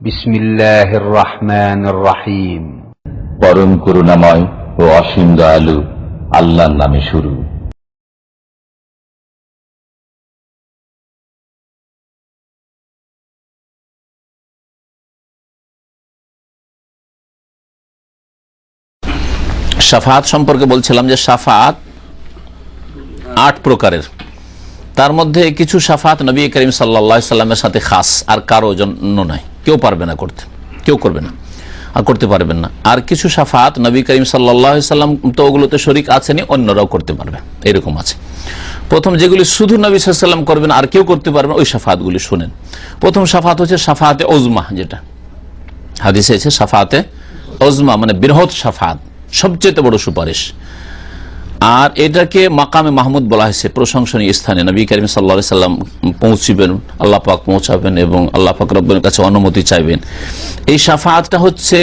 বিসমিল্লাহির রহমানির রহিম পরম করুণাময় ও অসীম দয়ালু আল্লাহর নামে শুরু। সাফাত সম্পর্কে বলছিলাম যে সাফাত আট প্রকারের। তার মধ্যে কিছু সাফাত নবী করিম সাল্লা সাল্লামের সাথে খাস আর কারও জন্য নয়। কেউ পারবে না করতে, কেউ করবে না, আর করতে পারবেন না। আর কিছু সাফাত নবী করিম সাল্লাহ সাল্লাম তো ওগুলোতে শরিক আছেনি অন্যরাও করতে পারবে, এরকম আছে। প্রথম যেগুলি শুধু নবী সাল্লাম করবেন আর কেউ করতে পারবেন ওই সাফাতগুলি শুনেন। প্রথম সাফাত হচ্ছে সাফাতে ওজমা যেটা হাদিসে সাফাতে ওজমা মানে বৃহৎ সাফাত, সবচেয়ে বড় সুপারিশ। আর এটাকে মাকামে মাহমুদ বলা হয়েছে। প্রশংসনীয় স্থানে নবী করিম সাল্লা সাল্লাম পৌঁছিবেন, আল্লাহ পাক পৌঁছাবেন এবং আল্লাহ পাক রব্বের কাছে অনুমতি চাইবেন। এই সাফাতটা হচ্ছে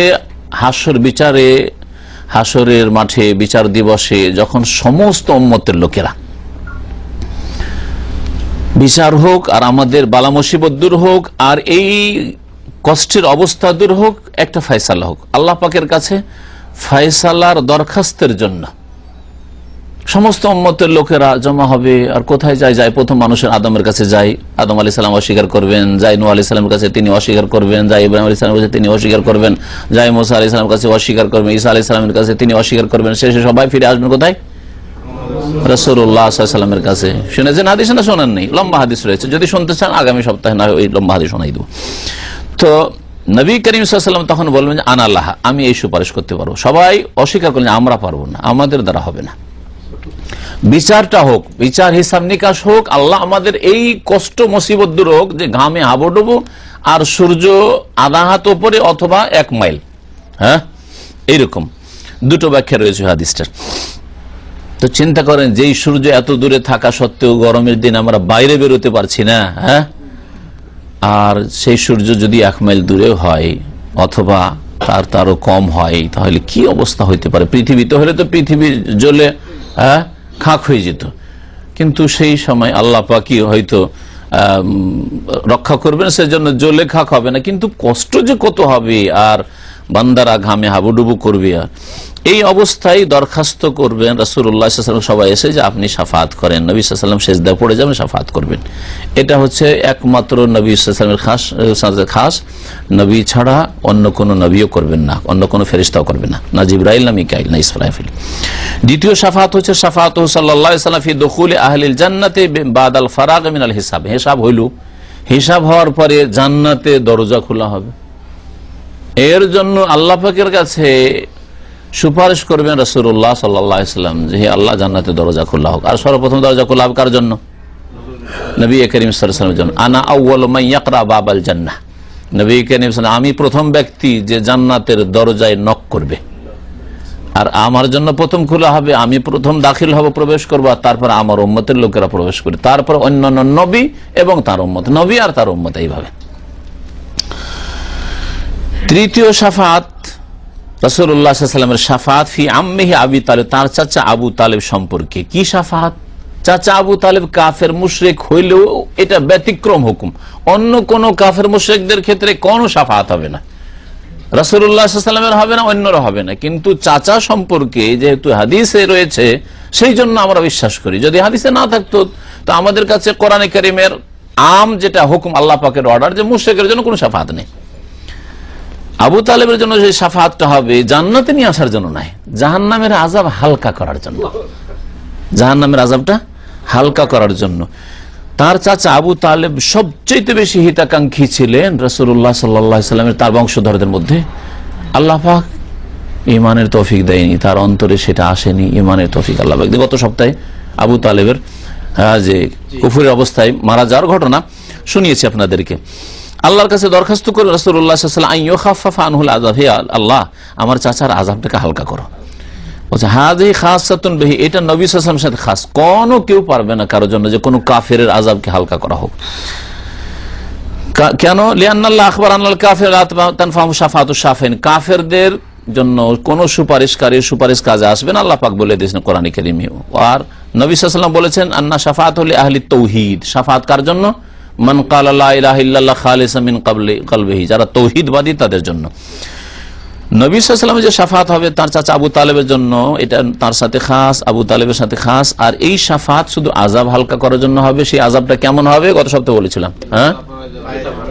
হাসর বিচারে, হাসরের মাঠে বিচার দিবসে যখন সমস্ত উম্মতের লোকেরা বিচার হোক আর আমাদের বালা মুসিবত দূর হোক আর এই কষ্টের অবস্থা দূর হোক, একটা ফয়সালা হোক। আল্লাহ পাকের কাছে ফয়সালার দরখাস্তের জন্য সমস্ত উম্মতের লোকেরা জমা হবে, আর কোথায় যায়? যায় প্রথম মানুষের আদমের কাছে যায়। আদম আলি সালাম অস্বীকার করবেন যাই নু আলি সালামের কাছে তিনি অস্বীকার করবেন যাই ইব্রাহিম আলী সালামের কাছে তিনি অস্বীকার করবেন যাই মোসা আলি সালামের কাছে অস্বীকার করবেন, ঈসা আলি সালামের কাছে তিনি অস্বীকার করবেন। শেষে সবাই ফিরে আসবেন কোথায়? কাছে। শুনেছেন হাদিস না শোনেন নেই? লম্বা হাদিস রয়েছে। যদি শুনতে চান, আগামী সপ্তাহে না ওই লম্বা হাদিস শোনাই দেবো। তো নবী করিম সাল্লাম তখন বলবেন আনাল্লাহ আমি এই সুপারিশ করতে পারব। সবাই অস্বীকার করলেন আমরা পারব না, আমাদের দ্বারা হবে না। বিচারটা হোক, বিচার হিসাব নিকাশ হোক, আল্লাহ আমাদের এই কষ্ট মুসিবত দূর হোক যে ঘামে হাবুডুবু আর সূর্য আধা হাত ওপরে অথবা এক মাইল। হ্যাঁ? এইরকম। দুটো ব্যাখ্যা রয়েছে হাদিসটার। তো চিন্তা করেন, যেই সূর্য এত দূরে থাকা সত্ত্বেও গরমের দিন আমরা বাইরে বেরোতে পারছি না হ্যাঁ? আর সেই সূর্য যদি এক মাইল দূরে হয় অথবা তার তারও কম হয়, তাহলে কি অবস্থা হইতে পারে? পৃথিবীতে হলে তো পৃথিবী জ্বলে হ্যাঁ? খাক হয়ে যেত। কিন্তু সেই সময় আল্লাহ পাকি হয়তো রক্ষা করবেন, সেজন্য জ্বলে খাক হবে না। কিন্তু কষ্ট যে কত হবে আর বান্দারা ঘামে হাবুডুবু করবে। এই অবস্থায় দরখাস্ত করবেন রাসুল্লাহ সবাই এসে যে আপনি সাফাত করেন। নবী সাল্লাম শেষদা পড়ে যাবেন, সাফাত করবেন। এটা হচ্ছে একমাত্র নবী সাল্লামের খাস খাস। নবী ছাড়া অন্য কোনো নবীও করবেন না, অন্য কোনো ফেরিস্তাও করবেন না। না জিব্রাইল, না মিকাইল, না ইসরাফিল। দ্বিতীয় সাফাত হচ্ছে সাফাত সাল্লাহ দখুল আহলিল জান্নাতে বাদাল ফারাগ মিনাল হিসাব। হিসাব হইল। হিসাব হওয়ার পরে জান্নাতে দরজা খোলা হবে। এর জন্য আল্লাহ পাকের কাছে সুপারিশ করবেন রসুল্লাহ সাল্লাম যে হে আল্লাহ, জান্নাতে দরজা খোলা হোক। আর সর্বপ্রথম দরজা খোলা হোক কার জন্য? নবী করিম সাল্লামের জন্য। আনা আউ্ল বাবাল জান্না নবী করিম আমি প্রথম ব্যক্তি যে জান্নাতের দরজায় নক করবে। আর আমার জন্য প্রথম খোলা হবে, আমি প্রথম দাখিল হব, প্রবেশ করব, আর তারপর আমার উম্মতের লোকেরা প্রবেশ করবে। তারপর অন্যান্য নবী এবং তার উম্মত। নবী আর তার উম্মত এইভাবে। তৃতীয় সাফাত রসুল্লাহামের সাফাত ফি আম্মেহি আবি তালেব, তার চাচা আবু তালেব সম্পর্কে কি সাফাত? চাচা আবু তালেব কাফের মুশরেক হইলেও এটা ব্যতিক্রম হুকুম। অন্য কোন কাফের মুশরেকদের ক্ষেত্রে কোনো সাফাত হবে না। রসুল্লাহামের হবে না অন্যরা হবে না। কিন্তু চাচা সম্পর্কে যেহেতু হাদিসে রয়েছে, সেই জন্য আমরা বিশ্বাস করি। যদি হাদিসে না থাকতো, তো আমাদের কাছে কোরআনে করিমের আম যেটা হুকুম আল্লাহ পাকের অর্ডার যে মুশ্রেকের জন্য কোনো সাফাত নেই। আবু তালেবের জন্য যে সাফাতটা হবে জান্নাতে নিয়ে আসার জন্য নাই জাহান নামের আজাব হালকা করার জন্য। জাহান নামের আজাবটা হালকা করার জন্য। তার চাচা আবু তালেব সবচেয়ে বেশি হিতাকাঙ্ক্ষী ছিলেন রসুল্লাহ সাল্লামের তার বংশধরদের মধ্যে। আল্লাহ পাক ইমানের তৌফিক দেয়নি তার অন্তরে সেটা আসেনি ইমানের তৌফিক আল্লাহ গত সপ্তাহে আবু তালেবের যে কুফুরের অবস্থায় মারা যাওয়ার ঘটনা শুনিয়েছি আপনাদেরকে। আল্লাহর কাছে দরখাস্ত করে রসুল্লাহ আল্লাহ, আমার চাচার আজাবটাকে হালকা করো। জন্য কোনো কাফেরদের জন্য কোন সুপারিশকারী সুপারিশ কাজে আসবেন আল্লাহ পাক বলে দিয়েছেন কোরআন করিমে। আর নবী সাল্লাম বলেছেন, আন্না শাফাত হলে আহলি তৌহিদ সাফাত কার জন্য? মান কাল্লাহ খালিসামিন কালবেহি। যারা তৌহিদবাদী, তাদের জন্য। নবী যে সাফাত হবে, তার চাচা আবু তালেবের জন্য, এটা তার সাথে খাস, আবু তালেবের সাথে খাস। আর এই সাফাত শুধু আজাব হালকা করার জন্য হবে, সেই আজাবটা কেমন হবে, গত সপ্তাহে বলেছিলাম। হ্যাঁ?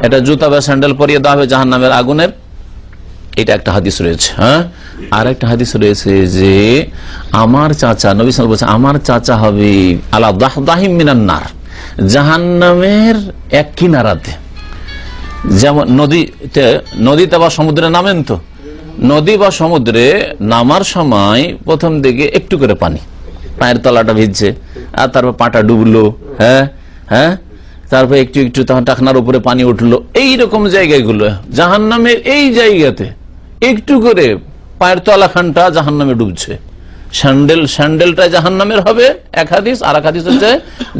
এটা জুতা বা স্যান্ডেল পরিয়ে দেওয়া হবে জাহান নামের আগুনের। এটা একটা হাদিস রয়েছে হ্যাঁ? আর একটা হাদিস রয়েছে যে, আমার চাচা, নবী সাল বলছে, আমার চাচা হবে আলা দাহ দাহিম মিনান্নার জাহান নামের এক কিনারাতে। যেমন নদীতে নদীতে বা সমুদ্রে নামেন তো? নদী বা সমুদ্রে নামার সময় প্রথম দিকে একটু করে পানি। পায়ের তলাটা ভিজছে, আর তারপর পাটা ডুবলো হ্যাঁ হ্যাঁ তারপর একটু একটু তখন টাকনার উপরে পানি উঠল। এই রকম জায়গাগুলো, জাহান্নামের এই জায়গাতে একটু করে পায়ের তলাখানটা জাহান নামে ডুবছে। স্যান্ডেল স্যান্ডেলটা জাহান নামের হবে, এক হাদিস আর এক হাদিস হচ্ছে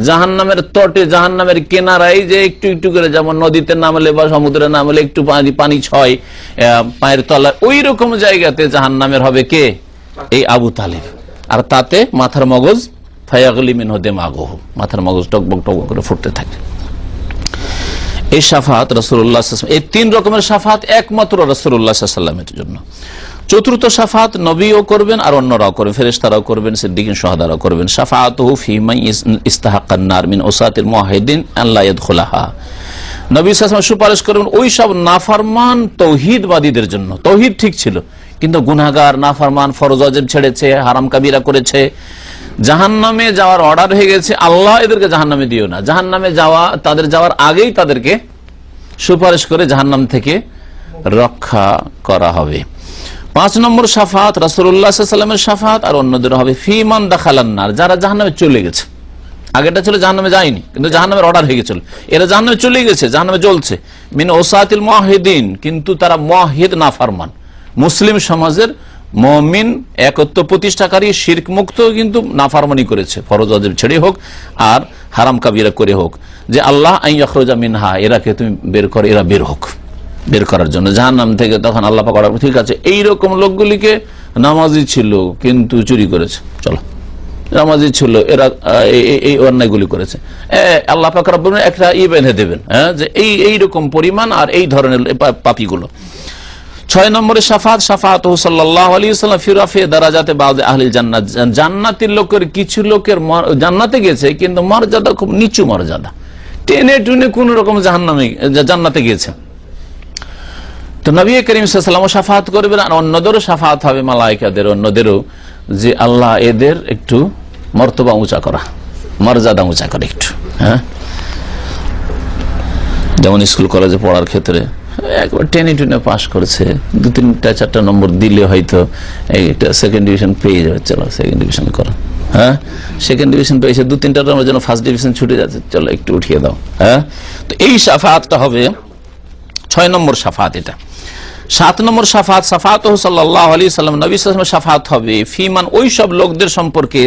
জাহান নামের তটে জাহান নামের কেনারাই যে একটু একটু করে, যেমন নদীতে নামলে বা সমুদ্রে নামলে একটু পানি পানি ছয় পায়ের তলা ওই রকম জায়গাতে জাহান নামের হবে কে? এই আবু তালেব। আর তাতে মাথার মগজ, ফায়াগলি মিন হদে মাগহ মাথার মগজ টকবক টকবক করে ফুটতে থাকে। এই সাফাত রসুল্লাহ এই তিন রকমের সাফাত একমাত্র রসুল্লাহ সাল্লামের জন্য। চতুর্থ সাফাত নবীও করবেন আর অন্যরাও করবেন ফেরেস্তারাও করবেন, সিদ্দিকিন সোহাদারাও করবেন। সাফাত ফিমাই ইস্তাহাকান্নার মিন ওসাতিল মহিদিন আল্লাহ খোলাহা নবী সালাম সুপারিশ করবেন, ওই সব নাফারমান তৌহিদবাদীদের জন্য। তৌহিদ ঠিক ছিল, কিন্তু গুনাগার নাফারমান, ফরজ অজেব ছেড়েছে, হারাম কাবিরা করেছে। জাহান নামে যাওয়ার অর্ডার হয়ে গেছে, আল্লাহ এদেরকে জাহান নামে দিও না। জাহান নামে যাওয়া, তাদের যাওয়ার আগেই তাদেরকে সুপারিশ করে জাহান্নাম থেকে রক্ষা করা হবে। পাঁচ নম্বর সাফাত রাসুল্লাহামের সাফাত আর অন্যদের হবে ফিমান দাখালান্নার যারা জাহান্নামে চলে গেছে। আগেটা ছিল জাহান্নামে যায়নি, কিন্তু জাহান্নামের অর্ডার হয়ে গেছিল। এরা জাহান্নামে চলে গেছে, জাহান্নামে জ্বলছে। মিন ওসাতিল মাহিদিন কিন্তু তারা মাহিদ না ফারমান মুসলিম সমাজের মমিন একত্র প্রতিষ্ঠাকারী, শির্ক মুক্ত কিন্তু নাফারমানি করেছে। ফরজ অজেব ছেড়ে হোক আর হারাম কাবিরা করে হোক। যে আল্লাহ আইয়াখরোজা মিনহা, এরাকে তুমি বের করে, এরা বের হোক। বের করার জন্য। জাহান নাম থেকে তখন আল্লাহ পাক ঠিক আছে, এইরকম লোকগুলিকে নামাজি ছিল, কিন্তু চুরি করেছে। চলো। নামাজি ছিল, এরা এই- অন্যায়গুলি করেছে। আল্লাহ পাক রব্বুল একটা ই বেঁধে দেবেন হ্যাঁ যে এই, এইরকম পরিমাণ আর এই ধরনের পাপীগুলো। ছয় নম্বরে সাফাত সাফাত সাল্লাহ আলী সাল্লাম ফিরাফে দারাজাতে বাদ আহলিল জান্নাত। জান্নাতের লোকের, কিছু লোকের জান্নাতে গেছে, কিন্তু মর্যাদা খুব নিচু মর্যাদা। টেনে টুনে কোন রকম জাহান্নামে, জান্নাতে গিয়েছে। তো নবী করিম সাল্লাম সাফাত করবেন আর অন্যদেরও সাফাত হবে মালাইকাদের, অন্যদেরও যে আল্লাহ এদের একটু মর্তবা উঁচা করা, মর্যাদা উঁচা করে একটু হ্যাঁ? যেমন স্কুল, কলেজে পড়ার ক্ষেত্রে একবার টেনে টেনে পাশ করেছে, দু তিনটা চারটা নম্বর দিলে হয়তো একটা সেকেন্ড ডিভিশন পেয়ে যাবে, চলো সেকেন্ড ডিভিশন করো হ্যাঁ? সেকেন্ড ডিভিশন পেয়েছে, দু তিনটা নম্বর যেন ফার্স্ট ডিভিশন ছুটে যাচ্ছে, চলো একটু উঠিয়ে দাও হ্যাঁ? তো এই সাফাতটা হবে, ছয় নম্বর সাফাত এটা। সাত নম্বর সাফাত সাফাত সাল্লাম নবী সাল্লামের সাফাত হবে, ফিমান ওই সব লোকদের সম্পর্কে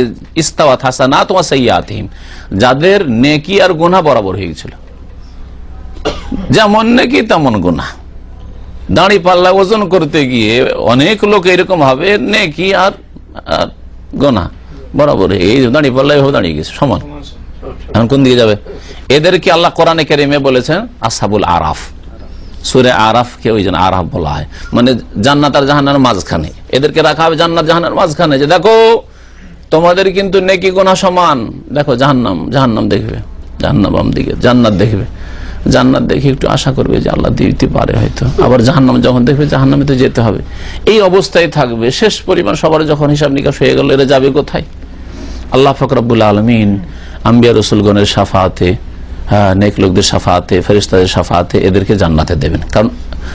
ইস্তাওয়াত হাসানা তোমার সাইয়াতিম যাদের নেকি আর গুনাহ বরাবর হয়ে গেছিল। যেমন নাকি, তেমন গুণা দাঁড়ি পাল্লা ওজন করতে গিয়ে অনেক লোক এরকম হবে নেকি আর গোনা বরাবর এই দাঁড়ি পাল্লা এভাবে দাঁড়িয়ে গেছে, সমান। এখন কোন দিকে যাবে? এদেরকে আল্লাহ কোরআনে কেরিমে বলেছেন, আসাবুল আরাফ। সুরে আরাফকে ওই জন্য আরাফ বলা হয়। মানে জান্নাত আর জাহান্নার মাঝখানে। এদেরকে রাখা হবে জান্নাত জাহান্নার মাঝখানে। যে দেখো, তোমাদের কিন্তু নেকি গোনা সমান। দেখো, জাহান্নাম জাহান্নাম দেখবে। জাহান্নাম দিকে, জান্নাত দেখবে। জান্নাত দেখে একটু আশা করবে যে আল্লাহ দিতে পারে হয়তো। আবার জাহান্নাম যখন দেখবে, জাহান্নামে তো যেতে হবে। এই অবস্থায় থাকবে। শেষ পরিমাণ সবার যখন হিসাব নিকাশ হয়ে গেল, এরা যাবে কোথায়? আল্লাহ ফকরাবুল আলমিন আম্বিয়া রসুলগণের সাফাতে নেক লোকদের সাফাতে ফেরিস্তাদের সাফাতে এদেরকে জান্নাতে দেবেন। কারণ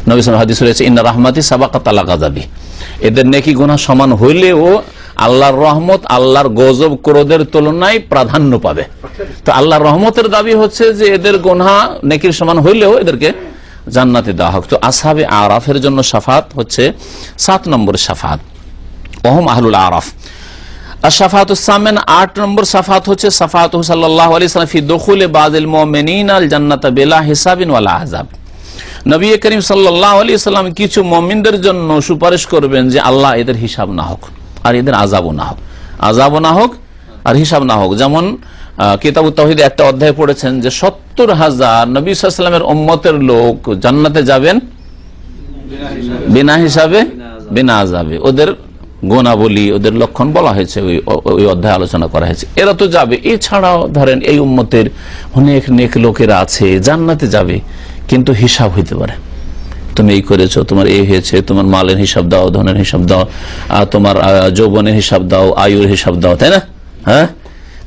নবী সাল্লাল্লাহু হাদিস রয়েছে, ইন্না রাহমাতি সাবাকা তালা গাজাবি এদের নেকি গুনাহ সমান হইলেও আল্লাহর রহমত, আল্লাহর গজব ক্রোধের তুলনায় প্রাধান্য পাবে। তো আল্লাহর রহমতের দাবি হচ্ছে যে এদের গোনা নেকির সমান হইলেও এদেরকে জান্নাতে দেওয়া হোক। তো আসাবে আরাফের জন্য সাফাত হচ্ছে সাত নম্বর সাফাত। ওহম আহলুল আরাফ। আট নম্বর সাফাত হচ্ছে সাফাত আলি বেলা ওয়ালা আজাব নবী করিম কিছু মমিনদের জন্য সুপারিশ করবেন যে আল্লাহ এদের হিসাব না হোক আর এদের আজাবও না হোক। আজাবও না হোক আর হিসাব না হোক। যেমন কিতাব তহিদে একটা অধ্যায় পড়েছেন যে সত্তর হাজার নবী সাল্লামের ওম্মতের লোক জান্নাতে যাবেন বিনা হিসাবে, বিনা যাবে ওদের গোনাবলী ওদের লক্ষণ বলা হয়েছে, ওই অধ্যায় আলোচনা করা হয়েছে। এরা তো যাবে। এছাড়াও ধরেন এই উম্মতের অনেক নেক লোকেরা আছে, জান্নাতে যাবে, কিন্তু হিসাব হইতে পারে। তুমি এই করেছ, তোমার এই হয়েছে, তোমার মালের হিসাব দাও, ধনের হিসাব দাও আর তোমার যৌবনের হিসাব দাও, আয়ুর হিসাব দাও, তাই না? হ্যাঁ?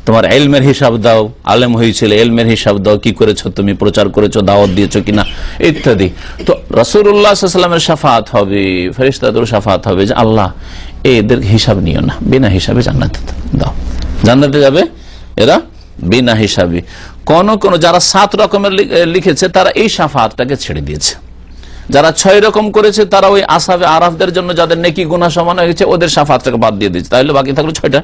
তোমার এলমের হিসাব দাও, আলেম হয়েছিল, এলমের হিসাব দাও, কি করেছ তুমি, প্রচার করেছ, দাওয়াত দিয়েছ কিনা, ইত্যাদি। তো রসুল্লাহামের সাফাত হবে ফেরিস্তাদের সাফাত হবে যে, আল্লাহ, এদের হিসাব নিও না, বিনা হিসাবে জান্নাতে দাও। জান্নাতে যাবে এরা বিনা হিসাবে। কোন কোন, যারা সাত রকমের লিখেছে, তারা এই সাফাতটাকে ছেড়ে দিয়েছে। যারা ছয় রকম করেছে, তারা ওই আসাবে আরাফদের জন্য যাদের নেকি গুণা সমান হয়েছে ওদের সাফাতটাকে বাদ দিয়ে দিচ্ছে তাহলে বাকি থাকল ছয়টা।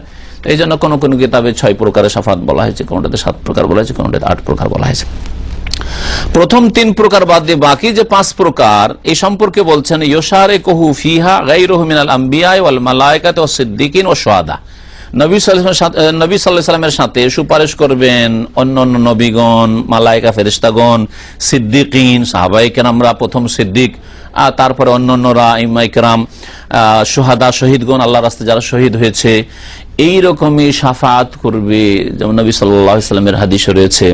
এই জন্য কোনো কোনো কিতাবে ছয় প্রকারের সাফাত বলা হয়েছে, কোনোটাতে সাত প্রকার বলা হয়েছে, কোনোটাতে আট প্রকার বলা হয়েছে। প্রথম তিন প্রকার বাদ দিয়ে বাকি যে পাঁচ প্রকার, এই সম্পর্কে বলছেন ইয়োসারে কহু ফিহা গাইরুহ মিনাল আম্বিয়াই ওয়াল মালায়েকাত ও সিদ্দিকিন ও সোয়াদা নবী নবী সাল্লাহ সাল্লামের সাথে সুপারিশ করবেন অন্য অন্য নবীগণ মালাইকা ফেরিস্তাগণ সিদ্দিকিন সাহাবাইকেন আমরা প্রথম সিদ্দিক আর তারপরে অন্য অন্যরা ইমাইকরাম সোহাদা, শহীদগণ আল্লাহ রাস্তায় যারা শহীদ হয়েছে, এই রকমই সাফাত করবে, যেমন নবী সাল্লামের হাদিস রয়েছে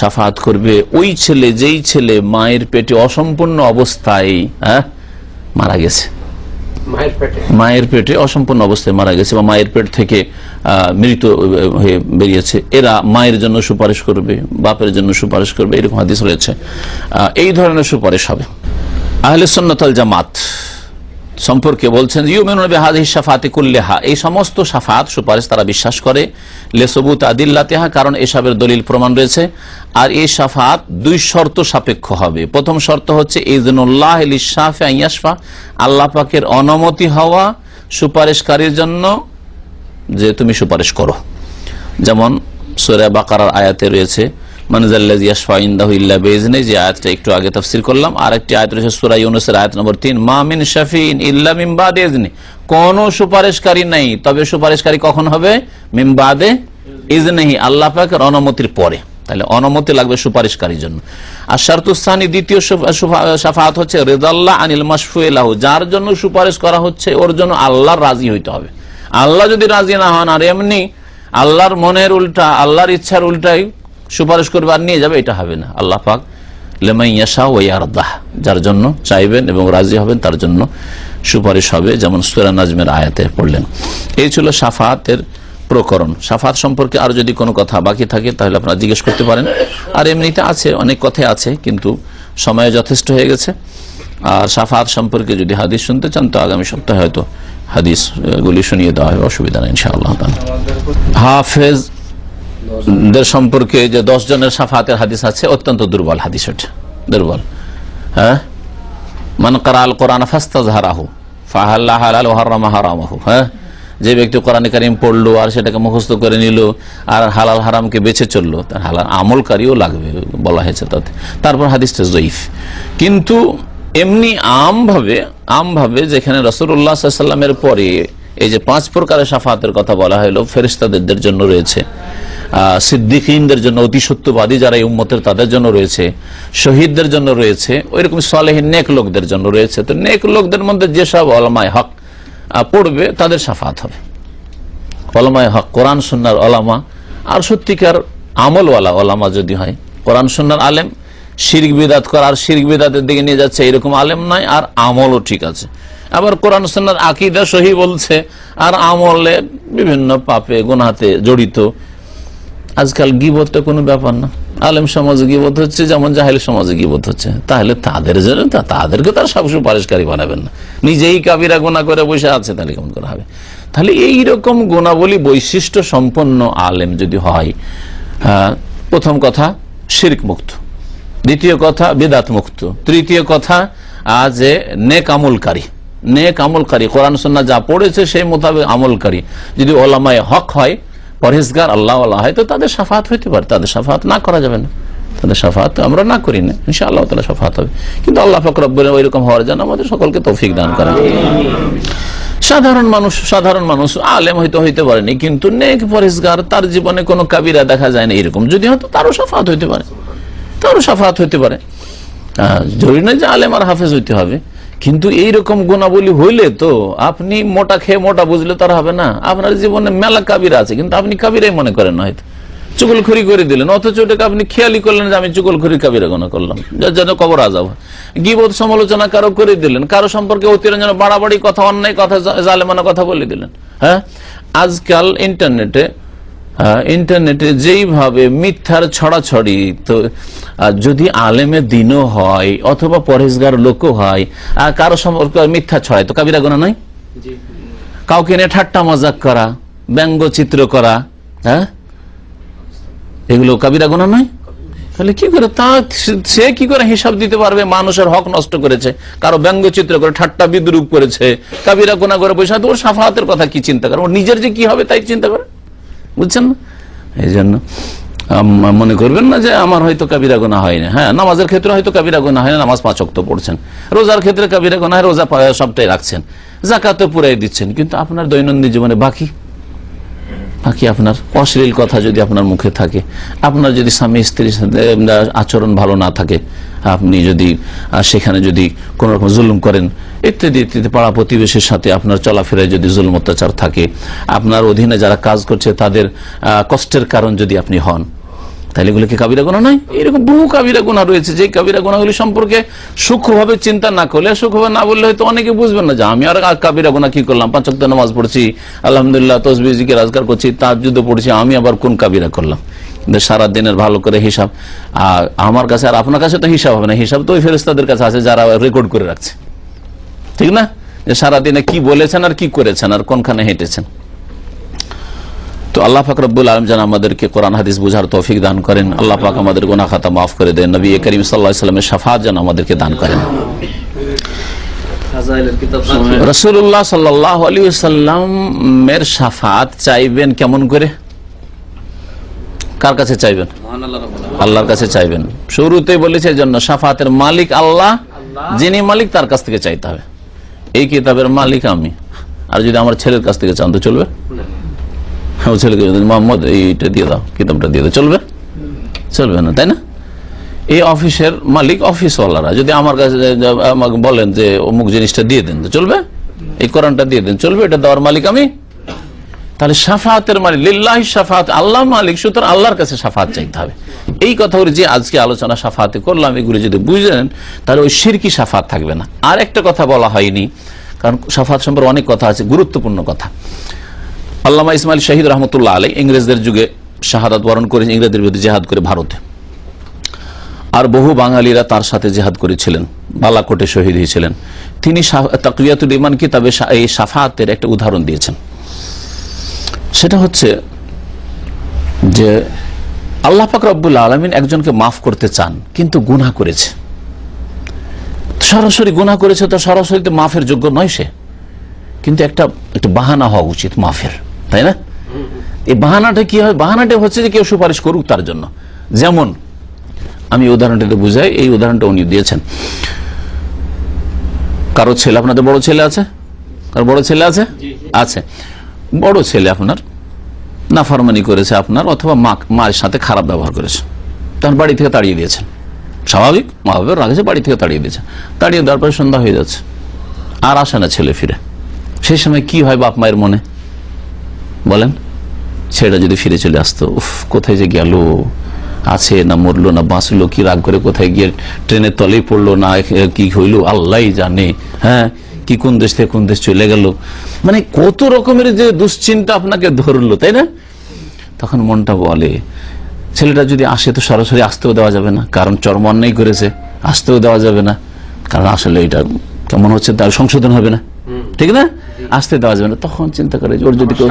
সাফাত করবে, ওই ছেলে, যেই ছেলে মায়ের পেটে অসম্পূর্ণ অবস্থায় হ্যাঁ মারা গেছে। মায়ের পেটে। অসম্পূর্ণ অবস্থায় মারা গেছে বা মায়ের পেট থেকে মৃত হয়ে বেরিয়েছে। এরা মায়ের জন্য সুপারিশ করবে, বাপের জন্য সুপারিশ করবে, এরকম হাদিস রয়েছে। এই ধরনের সুপারিশ হবে। আহলে সন্ন্যতাল জামাত সম্পর্কে বলছেন সাফাতে কুল্লেহা। এই সমস্ত সাফাত সুপারিশ তারা বিশ্বাস করে। লেসবুত আদিল্লাতেহা, কারণ এসবের দলিল প্রমাণ রয়েছে। আর এই সাফাত দুই শর্ত সাপেক্ষ হবে। প্রথম শর্ত হচ্ছে ইজনুল্লাহ ইলিশাফে আইয়াসফা আল্লাহ পাকের অনুমতি হওয়া সুপারিশকারীর জন্য যে তুমি সুপারিশ করো। যেমন সুরা বাকারার আয়াতে রয়েছে ইল্লা আয়াতটা একটু আগে করলাম। নম্বর 3 মা মিন শাফিইন ইল্লা কোন সুপারিশকারী নাই, তবে সুপারিশকারী কখন হবে? মিন বাদে ইজনিহি আল্লাহ পাকের অনুমতির পরে। তাহলে অনুমতি লাগবে সুপারিশকারীর জন্য। আর শারতুস্তানি দ্বিতীয় সুফ- সুফা- সাফাত হচ্ছে, রেদাল্লাহ আনিল মাসফুয়েলাহু যার জন্য সুপারিশ করা হচ্ছে, ওর জন্য আল্লাহর রাজি হইতে হবে। আল্লাহ যদি রাজি না হন, আর এমনি আল্লাহর মনের উল্টা, আল্লাহর ইচ্ছার উল্টাই সুপারিশ করবে আর নিয়ে যাবে এটা হবে না। আল্লাহ পাক লেমাইয়াশা ওয়ারদাহ যার জন্য চাইবেন এবং রাজি হবেন তার জন্য সুপারিশ হবে যেমন সুরা নাজমের আয়াতে পড়লেন। এই ছিল সাফাতের প্রকরণ। সাফাত সম্পর্কে আর যদি কোনো কথা বাকি থাকে তাহলে আপনারা জিজ্ঞেস করতে পারেন। আর এমনিতে আছে অনেক কথাই আছে কিন্তু সময় যথেষ্ট হয়ে গেছে। আর সাফাত সম্পর্কে যদি হাদিস শুনতে চান তো আগামী সপ্তাহে হয়তো হাদিস আহ, গুলি শুনিয়ে দেওয়া হবে অসুবিধা নেই ইনশাআল্লাহ। হাফেজ সম্পর্কে যে দশ জনের সাফাতের হাদিস আছে, অত্যন্ত দুর্বল হাদিস দুর্বল। হ্যাঁ? মান কারাল কোরআন ফাস্তাজহারাহু ফাহাল্লাহ হ্যাঁ? যে ব্যক্তি কোরআন কারিম পড়ল আর সেটাকে মুখস্থ করে নিল আর হালাল হারামকে বেছে চলল, তার হালাল আমলকারীও লাগবে বলা হয়েছে তাতে। তারপর হাদিসটা জয়ীফ। কিন্তু এমনি আমভাবে আমভাবে যেখানে রসুল্লাহ সাল্লামের পরে এই যে পাঁচ প্রকারের সাফাতের কথা বলা হলো ফেরিস্তাদের জন্য রয়েছে। সিদ্দিকীনদের জন্য অতি সত্যবাদী যারা এই উম্মতের তাদের জন্য রয়েছে, শহীদদের জন্য রয়েছে, ওইরকম সালেহীন নেক লোকদের জন্য রয়েছে। তো নেক লোকদের মধ্যে যেসব অলমায় হক পড়বে, তাদের সাফাত হবে। অলমায় হক, কোরআন সুন্নার ওলামা, আর সত্যিকার আমলওয়ালা ওলামা যদি হয়, কোরআন সুন্নার আলেম, শিরিক বিদাত করা, আর শিরিক বিদাতের দিকে নিয়ে যাচ্ছে, এরকম আলেম নাই, আর আমলও ঠিক আছে। আবার কোরআন সুন্নার আকিদা সহি বলছে, আর আমলে বিভিন্ন পাপে, গুনাতে জড়িত আজকাল গিবতটা কোনো ব্যাপার না। আলেম সমাজে গিবত হচ্ছে, যেমন জাহেল সমাজে গিবত হচ্ছে। তাহলে তাদের জন্য তাদেরকে তার সব সুপারিশকারী বানাবেন না। নিজেই কাবিরা গোনা করে বসে আছে, তাহলে কেমন করা হবে? তাহলে এই রকম গুণাবলী বৈশিষ্ট্য সম্পন্ন আলেম যদি হয় প্রথম কথা, শিরক মুক্ত। দ্বিতীয় কথা, বেদাত মুক্ত। তৃতীয় কথা যে নেক আমলকারী। নেক আমলকারী। কোরআন সন্না যা পড়েছে, সেই মোতাবেক আমলকারী। যদি ওলামায় হক হয় পরহেজগার, আল্লাহ আল্লাহ হয় তো তাদের সাফাত হইতে পারে, তাদের সাফাত না করা যাবে না। তাদের সাফাত আমরা না করি না ইনশা আল্লাহ তালা সাফাত হবে। কিন্তু আল্লাহ ফকরব ওই রকম হওয়ার জন্য আমাদের সকলকে তৌফিক দান করা সাধারণ মানুষ সাধারণ মানুষ, আলেম হয়তো হইতে পারেনি, কিন্তু নেক পরিষ্কার তার জীবনে কোনো কাবিরা দেখা যায় না এরকম। যদি হয়তো তারও সাফাত হইতে পারে, তারও সাফাত হইতে পারে। জরুরি নয় যে আলেম আর হাফেজ হইতে হবে। কিন্তু এইরকম গুণাবলী হইলে তো আপনি মোটা খেয়ে মোটা বুঝলে তার হবে না। আপনার জীবনে মেলা কাবিরা আছে, কিন্তু আপনি কাবিরাই মনে করেন হয়তো। চুগলখড়ি করে দিলেন, অথচ ওটাকে আপনি খেয়ালি করলেন যে আমি চুগলখড়ি কাবিরা গোনা করলাম। যার জন্য কবর আজাব গিবোধ সমালোচনা কারও করে দিলেন, কারও সম্পর্কে অতিরঞ্জন, বাড়াবাড়ি, কথা অন্যায়, কথা জালেমানা কথা বলে দিলেন। হ্যাঁ? আজকাল ইন্টারনেটে ইন্টারনেটে যেইভাবে মিথ্যার ছড়াছড়ি তো যদি আলেমে দিনও হয় অথবা পরেশগার লোকও হয় আর কারও সম্পর্কে মিথ্যা ছড়ায় তো কাবিরা গোনা নাই? কাউকে নিয়ে ঠাট্টা মজাক করা ব্যঙ্গচিত্র করা হ্যাঁ? এগুলো কাবিরা গোনা নয় তাহলে কি করে তা সে কি করে হিসাব দিতে পারবে? মানুষের হক নষ্ট করেছে কারও ব্যঙ্গচিত্র করে ঠাট্টা বিদ্রুপ করেছে কাবিরা গোনা করে বসে ওর সাফাহাতের কথা কি চিন্তা করে? ওর নিজের যে কি হবে তাই চিন্তা করে? বুঝছেন না? এই জন্য মনে করবেন না যে আমার হয়তো কাবিরা গোনা হয় না হ্যাঁ নামাজের ক্ষেত্রে হয়তো কাবিরা গোনা হয় না নামাজ পাঁচ অক্ত পড়ছেন। রোজার ক্ষেত্রে কাবিরা গোনা হয় রোজা সবটাই রাখছেন। জাকাতে পুরাই দিচ্ছেন, কিন্তু আপনার দৈনন্দিন জীবনে বাকি? বাকি আপনার অশ্লীল কথা যদি আপনার মুখে থাকে? আপনার যদি স্বামী, স্ত্রীর সাথে আচরণ ভালো না থাকে, আপনি যদি সেখানে যদি কোন রকম জুলুম করেন, ইত্যাদি ইত্যাদি, পাড়া প্রতিবেশীর সাথে আপনার চলাফেরায় যদি জুলুম অত্যাচার থাকে, আপনার অধীনে যারা কাজ করছে তাদের কষ্টের কারণ যদি আপনি হন তাহলে এগুলো কি কাবিরা গোনা নয়? এরকম বহু কাবিরা গোনা রয়েছে। যে কাবিরা গোনাগুলি সম্পর্কে সূক্ষ্মভাবে চিন্তা না করলে, সূক্ষ্মভাবে না বললে হয়তো অনেকে বুঝবেন না যে আমি আর কাবিরা গোনা কি করলাম? পাঁচ ওয়াক্ত নামাজ পড়ছি, আলহামদুলিল্লাহ তসবিজিকে রাজগার করছি তার যুদ্ধ পড়ছি, আমি আবার কোন কাবিরা করলাম? সারা দিনের ভালো করে হিসাব, আর আমার কাছে আর আপনার কাছে তো হিসাব হবে না। হিসাব তো ওই ফেরেস্তাদের কাছে আছে যারা রেকর্ড করে রাখছে। ঠিক না? যে সারাদিনে কি বলেছেন আর কি করেছেন আর কোনখানে হেঁটেছেন? তো আল্লাহ পাক রব্বুল আলম যেন আমাদেরকে কোরআন, হাদিস বুঝার তৌফিক দান করেন। আল্লাহ পাক আমাদের গোনা খাতা মাফ করে দেন। নবী করিম সাল্লাহ সাল্লামের সাফাত যেন আমাদেরকে দান করেন। রসুল্লাহ সাল্লাহ আলী সাল্লামের সাফাত চাইবেন কেমন করে? কার কাছে চাইবেন? আল্লাহর কাছে চাইবেন। শুরুতে বলেছে জন্য সাফাতের মালিক আল্লাহ, যিনি মালিক তার কাছ থেকে চাইতে হবে। এই কিতাবের মালিক আমি। আর যদি আমার ছেলের কাছ থেকে চান তো চলবে? হ্যাঁ, ছেলেকে মোহাম্মদ এইটা দিয়ে দাও কিতাবটা দিয়ে দাও। চলবে? চলবে না তাই না? এই অফিসের মালিক অফিসওয়ালারা যদি আমার কাছে আমাকে বলেন যে অমুক জিনিসটা দিয়ে দেন তো চলবে? এই কোরআনটা দিয়ে দেন চলবে? এটা দেওয়ার মালিক আমি? তাহলে সাফাতের মালিক লিল্লাহি সাফাত আল্লাহ মালিক সুতরাং আল্লাহর কাছে সাফাত চাইতে হবে। এই কথাগুলি যে আজকে আলোচনা সাফাতে করলাম এগুলি যদি বুঝলেন তাহলে ওই সিরকি সাফাত থাকবে না। আর একটা কথা বলা হয়নি কারণ সাফাত সম্পর্কে অনেক কথা আছে গুরুত্বপূর্ণ কথা। আল্লামা ইসমাইল শাহিদ রহমতুল্লাহ আলী ইংরেজদের যুগে শাহাদাত বরণ করে ইংরেজদের বিরুদ্ধে জেহাদ করে ভারতে। আর বহু বাঙালিরা তার সাথে জেহাদ করেছিলেন, বালাকোটে শহীদ হয়েছিলেন। তিনি তাকিয়াতুল ইমান কিতাবে এই সাফাতের একটা উদাহরণ দিয়েছেন। সেটা হচ্ছে যে আল্লাহ পাক রব্বুল আলমিন একজনকে মাফ করতে চান, কিন্তু গুনাহ করেছে। সরাসরি গুনাহ করেছে, তো সরাসরি তো মাফের যোগ্য নয় সে। কিন্তু একটা একটা বাহানা হওয়া উচিত মাফের। তাই না? এই বাহানাটা কি হয়? বাহানাটা হচ্ছে যে কেউ সুপারিশ করুক তার জন্য। যেমন আমি উদাহরণটা বুঝাই। এই উদাহরণটা উনি দিয়েছেন। কারও ছেলে আপনাদের বড় ছেলে আছে? কারও বড় ছেলে আছে? আছে। বড় ছেলে আপনার নাফারমানি করেছে আপনার অথবা মা মায়ের সাথে খারাপ ব্যবহার করেছে। তখন বাড়ি থেকে তাড়িয়ে দিয়েছেন। স্বাভাবিক মা বাবার রাখেছে বাড়ি থেকে তাড়িয়ে দিয়েছে তাড়িয়ে দেওয়ার পরে সন্ধ্যা হয়ে যাচ্ছে। আর আসে না ছেলে ফিরে। সেই সময় কি হয় বাপ মায়ের মনে? বলেন ছেলেটা যদি ফিরে চলে আসতো উফ কোথায় যে গেল? আছে না মরলো না বাঁচলো কি রাগ করে কোথায় গিয়ে ট্রেনের তলেই পড়ল না কি হইল? আল্লাহ জানে। হ্যাঁ কি কোন দেশ থেকে কোন দেশ চলে গেল? মানে কত রকমের যে দুশ্চিন্তা আপনাকে ধরলো তাই না? তখন মনটা বলে ছেলেটা যদি আসে তো সরাসরি আসতেও দেওয়া যাবে না কারণ চরম অন্যায় করেছে আসতেও দেওয়া যাবে না। কারণ আসলে এটা কেমন হচ্ছে তার সংশোধন হবে না। ঠিক না? আসতে দেওয়া যাবে না। তখন চিন্তা করে ওর যদি কেউ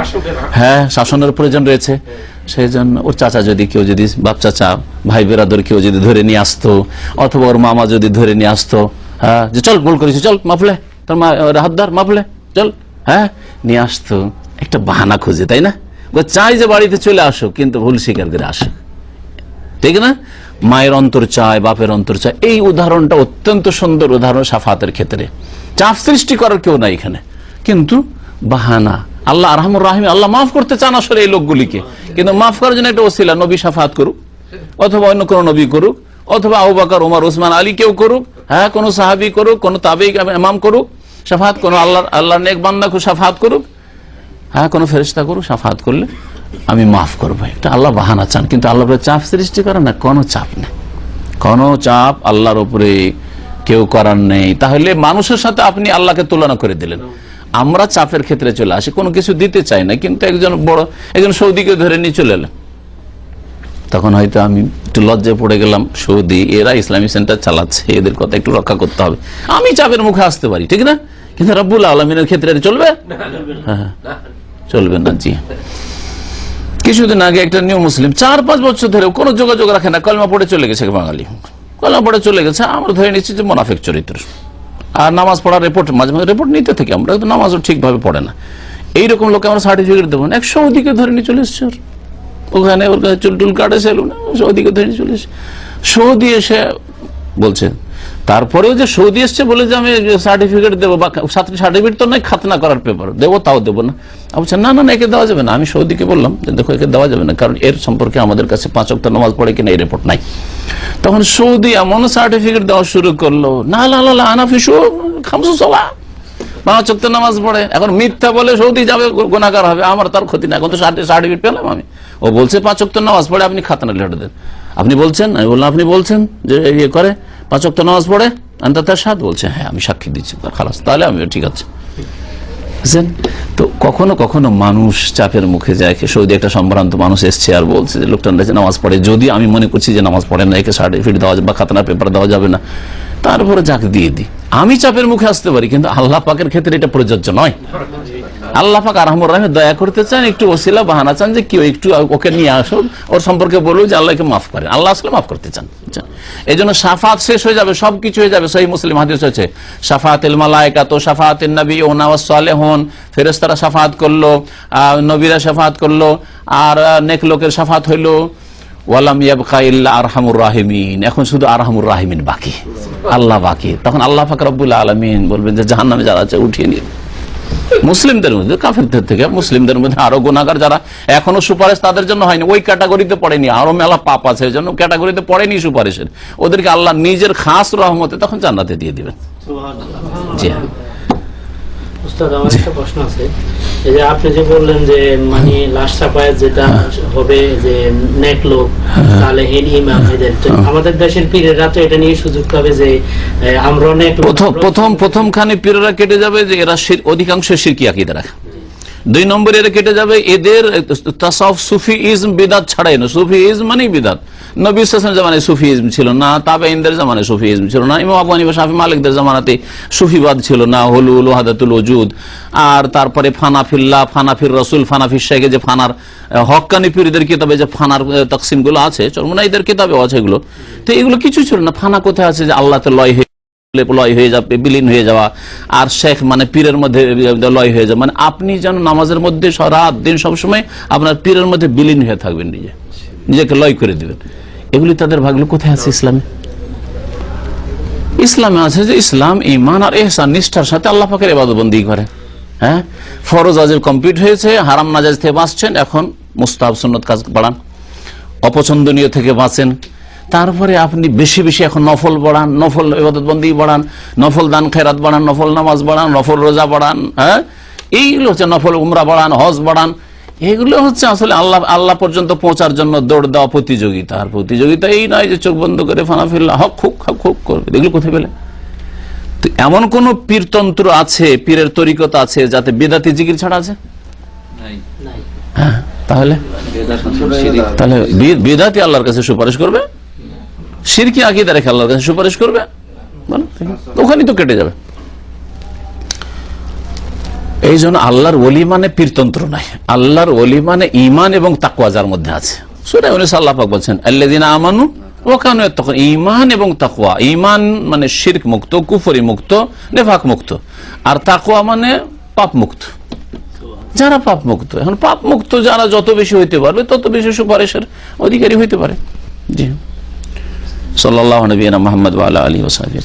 হ্যাঁ শাসনের প্রয়োজন রয়েছে সেই জন্য ওর চাচা যদি কেউ যদি বাপ চাচা ভাই বেরাদর কেউ যদি ধরে নিয়ে আসতো অথবা ওর মামা যদি ধরে নিয়ে আসতো হ্যাঁ যে চল ভুল করেছি চল মাফলে তোর মা ওর মাফলে চল হ্যাঁ নিয়ে আসতো। একটা বাহানা খুঁজে তাই না? ও চাই যে বাড়িতে চলে আসুক কিন্তু ভুল স্বীকার করে আসুক। ঠিক না? মায়ের অন্তর চায় বাপের অন্তর চায়। এই উদাহরণটা অত্যন্ত সুন্দর উদাহরণ সাফাতের ক্ষেত্রে। চাপ সৃষ্টি করার কেউ নাই এখানে। কিন্তু বাহানা। আল্লাহ আরহামুর রাহিম, আল্লাহ মাফ করতে চান আসলে এই লোকগুলিকে। কিন্তু মাফ করার জন্য একটা ওসিলা, নবী সাফাত করুক, অথবা অন্য কোনো নবী করুক, অথবা আবু বাকর ওমর ওসমান আলী কেউ করুক হ্যাঁ কোনো সাহাবি করুক, কোনো তাবিক ইমাম করুক, সাফাত কোনো আল্লাহ আল্লাহ নেক বান্দা সাফাত করুক হ্যাঁ কোনো ফেরিস্তা করুক, সাফাত করলে আমি মাফ করব। এটা আল্লাহ বাহানা চান, কিন্তু আল্লাহ চাপ সৃষ্টি করে না, কোনো চাপ নেই। কোনো চাপ আল্লাহর উপরে কেউ করার নেই। তাহলে মানুষের সাথে আপনি আল্লাহকে তুলনা করে দিলেন। আমরা চাপের ক্ষেত্রে চলে আসি, কোনো কিছু দিতে চাই না, কিন্তু একজন বড়, একজন সৌদিকে ধরে নিয়ে চলে এলেন তখন হয়তো আমি একটু লজ্জায় পড়ে গেলাম, সৌদি, এরা ইসলামী সেন্টার চালাচ্ছে, এদের কথা একটু রক্ষা করতে হবে। আমি চাপের মুখে আসতে পারি, ঠিক না? কিন্তু রব্বুল আলমিনের ক্ষেত্রে চলবে? হ্যাঁ চলবে না, জি। কিছুদিন আগে একটা নিউ মুসলিম চার পাঁচ বছর ধরে কোনো যোগাযোগ রাখে না, কলমা পড়ে চলে গেছে বাঙালি। কলমা পড়ে চলে গেছে, আমরা ধরে নিচ্ছি যে মোনাফেক চরিত্র। আর নামাজ পড়ার রিপোর্ট মাঝে মাঝে রিপোর্ট নিতে থাকি আমরা, কিন্তু নামাজও ঠিকভাবে পড়ে না। এইরকম লোকে আমরা সার্টিফিকেট দেবো না। এক সৌদিকে ধরে নিয়ে চলে এসছে। ওখানে ওর কাছে চুল টুল কাটে সেলুন সৌদিকে ধরে নিয়ে চলে এসছে। সৌদি এসে বলছে তারপরেও যে সৌদি এসছে বলে যে আমি সার্টিফিকেট দেবো বা সার্টিফিকেট তো নয়, খাতনা করার পেপার দেবো, তাও দেবো না। আমি না না না, একে দেওয়া যাবে না। আমি সৌদিকে বললাম যে, দেখো, একে দেওয়া যাবে না, কারণ এর সম্পর্কে আমাদের কাছে পাঁচ অক্ট নামাজ পড়ে কিনা এই রিপোর্ট নাই। তখন সৌদি এমন সার্টিফিকেট দেওয়া শুরু করল, না লা লা আনাফিসু খামসু সলা পাঁচ অক্ট নামাজ পড়ে। এখন মিথ্যা বলে সৌদি যাবে গোনাগার হবে, আমার তার ক্ষতি না এখন তো সার্টিফিকেট পেলাম আমি। ও বলছে, পাঁচ অক্ট নামাজ পড়ে, আপনি খাতনা লেটার দেন। আপনি বলছেন? আমি বললাম, আপনি বলছেন যে ইয়ে করে, পাঁচ অক্ট নামাজ পড়ে আমি তার সাথ বলছে হ্যাঁ আমি সাক্ষী দিচ্ছি। খালাস, তাহলে আমিও ঠিক আছে। বুঝছেন? তো কখনো কখনো মানুষ চাপের মুখে যায় সৌদি একটা সম্ভ্রান্ত মানুষ এসছে আর বলছে যে, লোকটা নামাজ পড়ে। যদি আমি মনে করছি যে নামাজ পড়ে না, একে সার্টিফিকেট দেওয়া যাবে বা খাতনা পেপার দেওয়া যাবে না, তারপরে যাকে দিয়ে দিই। আমি চাপের মুখে আসতে পারি, কিন্তু আল্লাহ পাকের ক্ষেত্রে এটা প্রযোজ্য নয়। আল্লাহ পাক আরহামুর রাহিম দয়া করতে চান, একটু ওসিলা বাহানা চান যে কেউ একটু ওকে নিয়ে আসুন ওর সম্পর্কে বলুন যে আল্লাহকে মাফ করে আল্লাহ আসলে মাফ করতে চান। এই জন্য সাফাত শেষ হয়ে যাবে, সবকিছু হয়ে যাবে। সেই মুসলিম হাদিস হয়েছে সাফাত মালায়কা তো সাফাত নবী ও নওয়ালে হন ফেরেস্তারা সাফাত করল নবীরা সাফাত করল, আর নেক লোকের সাফাত হইল। ওয়ালাম ইয়াবকা ইল্লা আরহামুর রাহিমিন। এখন শুধু আরহামুর রাহিমিন বাকি। আল্লাহ বাকি। তখন আল্লাহ পাক রব্বুল আলমিন বলবেন যে জাহান্নামে যারা আছে, উঠিয়ে নিন মুসলিমদের মধ্যে কাফেরদের থেকে মুসলিমদের মধ্যে আরও গুণাগার যারা এখনও সুপারিশ তাদের জন্য হয়নি। ওই ক্যাটাগরিতে পড়েনি আরও মেলা পাপ আছে জন্য ক্যাটাগরিতে পড়েনি সুপারিশের। ওদেরকে আল্লাহ নিজের খাস রহমতে তখন জান্নাতে দিয়ে দিবেন। জি হ্যাঁ। উস্তাদ আমার একটা প্রশ্ন আছে। এই যে আপনি যে বললেন যে মানে লাশ চাপায় যেটা হবে যে নেক লোক তাহলে হেন ইমাম এদের আমাদের দেশের পীরেরা তো এটা নিয়ে সুযোগ পাবে যে এ, আমরা নেক লোক প্রথম প্রথম প্রথমখানে পীরেরা কেটে যাবে যে এরা শির- অধিকাংশ সিরকি আকিদা রাখে দুই নম্বর এরা কেটে যাবে এদের সুফি ইজম বিদাত ছাড়াই না। সুফি ইজম মানেই বিদাত। নবী ইসলামের জামানায় সুফি ইজম ছিল না তাবে ইন্দের জামানায় সুফি ইজম ছিল না ইমাম আবু হানিফা শাফি মালিকদের জামানাতে সুফিবাদ ছিল না হলুল ওয়াহাদাতুল ওজুদ। আর তারপরে ফানাফিল্লাহ ফানাফির রসুল ফানাফির শেখে যে ফানার আহ, হক্কানি পীরদের কিতাবে যে ফানার তকসিমগুলো আছে চরমনাইদের কিতাবেও আছে এগুলো। তো এগুলো কিছু ছিল না। ফানা কোথায় আছে যে আল্লাহতে লয় হয়ে লয় হয়ে যাবে বিলীন হয়ে যাওয়া। আর শেখ মানে পীরের মধ্যে লয় হয়ে যাওয়া। মানে আপনি যেন নামাজের মধ্যে রাত দিন সবসময় আপনার পীরের মধ্যে বিলীন হয়ে থাকবেন নিজে। নিজেকে লয় করে দিবেন। এগুলি তাদের ভাগলো কোথায় আছে ইসলামে? ইসলামে আছে যে ইসলাম ইমান আর এহসান নিষ্ঠার সাথে আল্লাহ পাকের এবাদবন্দি করে। হ্যাঁ? ফরজ আজের কমপ্লিট হয়েছে, হারাম নাজাজ থেকে বাঁচছেন, এখন মুস্তাহাব সুন্নত কাজ বাড়ান। অপছন্দনীয় থেকে বাঁচেন। তারপরে আপনি বেশি বেশি এখন নফল বাড়ান, নফল ইবাদতবন্দি বাড়ান, নফল দান খেরাত বাড়ান, নফল নামাজ বাড়ান, নফল রোজা বাড়ান হ্যাঁ? এইগুলো হচ্ছে নফল উমরা বাড়ান, হজ বাড়ান এগুলো হচ্ছে আসলে আল্লাহ আল্লাহ পর্যন্ত পৌঁছার জন্য দৌড় দেওয়া প্রতিযোগিতা। আর প্রতিযোগিতা এই নয় যে চোখ বন্ধ করে ফানাফিল্লা হক খুব হক খুব করবে। এগুলো কোথায় পেলে? তো এমন কোন পীরতন্ত্র আছে পীরের তরিকত আছে যাতে বেদাতি জিকির ছাড়া আছে? হ্যাঁ তাহলে? তাহলে বেদাতি আল্লাহর কাছে সুপারিশ করবে? সিরকি আকিদা রেখে আল্লাহর কাছে সুপারিশ করবে? ওখানেই তো কেটে যাবে। এই জন্য আল্লাহর ওলি মানে পীরতন্ত্র নাই। আল্লাহর ওলি মানে ইমান এবং তাকুয়া যার মধ্যে আছে। সুরাই উনিশ আল্লাহ পাক বলছেন আল্লাদিন আমানু ওখানে তখন ইমান এবং তাকুয়া ইমান মানে শির্ক মুক্ত, কুফরি মুক্ত, নেফাক মুক্ত। আর তাকুয়া মানে পাপ মুক্ত। যারা পাপ মুক্ত, এখন পাপ মুক্ত যারা যত বেশি হইতে পারবে, তত বেশি সুপারিশের অধিকারী হইতে পারে। জি। সাল্লাহ নবীনা মোহাম্মদ আলী ওসাহি